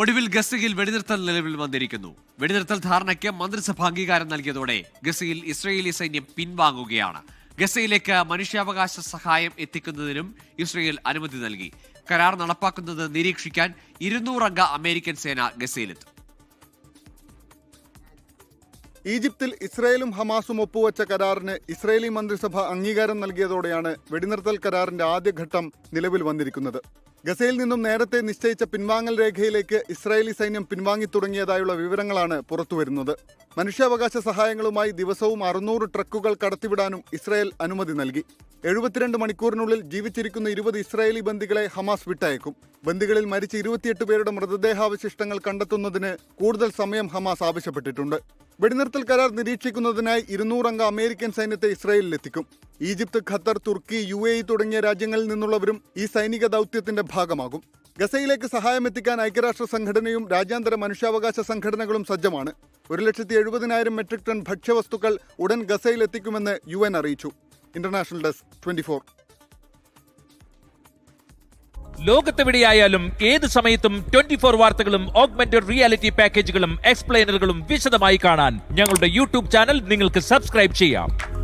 ഒടുവിൽ ഗസയിൽ വെടിനിർത്തൽ നിലവിൽ വന്നിരിക്കുന്നു. വെടിനിർത്തൽ ധാരണയ്ക്ക് മന്ത്രിസഭ അംഗീകാരം നൽകിയതോടെ ഗസയിൽ ഇസ്രയേലി സൈന്യം പിൻവാങ്ങുകയാണ്. ഗസയിലേക്ക് മനുഷ്യാവകാശ സഹായം എത്തിക്കുന്നതിനും ഇസ്രയേൽ അനുമതി നൽകി. കരാർ നടപ്പാക്കുന്നത് നിരീക്ഷിക്കാൻ ഇരുന്നൂറംഗ അമേരിക്കൻ സേന ഗസയിലെത്തും ഈജിപ്തിൽ ഇസ്രയേലും ഹമാസും ഒപ്പുവച്ച കരാറിന് ഇസ്രയേലി മന്ത്രിസഭ അംഗീകാരം നൽകിയതോടെയാണ് വെടിനിർത്തൽ കരാറിന്റെ ആദ്യഘട്ടം നിലവിൽ വന്നിരിക്കുന്നത്. ഗസയിൽ നിന്നും നേരത്തെ നിശ്ചയിച്ച പിൻവാങ്ങൽ രേഖയിലേക്ക് ഇസ്രായേലി സൈന്യം പിൻവാങ്ങി തുടങ്ങിയതായുള്ള വിവരങ്ങളാണ് പുറത്തുവരുന്നത്. മനുഷ്യാവകാശ സഹായങ്ങളുമായി ദിവസവും അറുന്നൂറ് ട്രക്കുകൾ കടത്തിവിടാനും ഇസ്രായേൽ അനുമതി നൽകി. എഴുപത്തിരണ്ട് മണിക്കൂറിനുള്ളിൽ ജീവിച്ചിരിക്കുന്ന ഇരുപത് ഇസ്രായേലി ബന്ദികളെ ഹമാസ് വിട്ടയക്കും. ബന്ദികളിൽ മരിച്ച ഇരുപത്തിയെട്ട് പേരുടെ മൃതദേഹാവശിഷ്ടങ്ങൾ കണ്ടെത്തുന്നതിന് കൂടുതൽ സമയം ഹമാസ് ആവശ്യപ്പെട്ടിട്ടുണ്ട്. വെടിനിർത്തൽ കരാർ നിരീക്ഷിക്കുന്നതിനായി ഇരുന്നൂറംഗ അമേരിക്കൻ സൈന്യത്തെ ഇസ്രായേലിലെത്തിക്കും. ഈജിപ്ത് ഖത്തർ തുർക്കി യു എ തുടങ്ങിയ രാജ്യങ്ങളിൽ നിന്നുള്ളവരും ഈ സൈനിക ദൗത്യത്തിന്റെ ഭാഗമാകും. ഗസയിലേക്ക് സഹായം എത്തിക്കാൻ ഐക്യരാഷ്ട്ര സംഘടനയും രാജ്യാന്തര മനുഷ്യാവകാശ സംഘടനകളും സജ്ജമാണ്. ഒരു ലക്ഷത്തി എഴുപതിനായിരം മെട്രിക് ടൺ ഭക്ഷ്യവസ്തുക്കൾ ഉടൻ ഗസയിൽ എത്തിക്കുമെന്ന് യു എൻ അറിയിച്ചു. International desk twenty four. ലോകത്തെവിടെയായാലും ഏത് സമയത്തും ട്വന്റി ഫോർ വാർത്തകളും ഓഗ്മെന്റഡ് റിയാലിറ്റി പാക്കേജുകളും എക്സ്പ്ലെയിനറുകളും വിശദമായി കാണാൻ ഞങ്ങളുടെ യൂട്യൂബ് ചാനൽ നിങ്ങൾക്ക് സബ്സ്ക്രൈബ് ചെയ്യാം.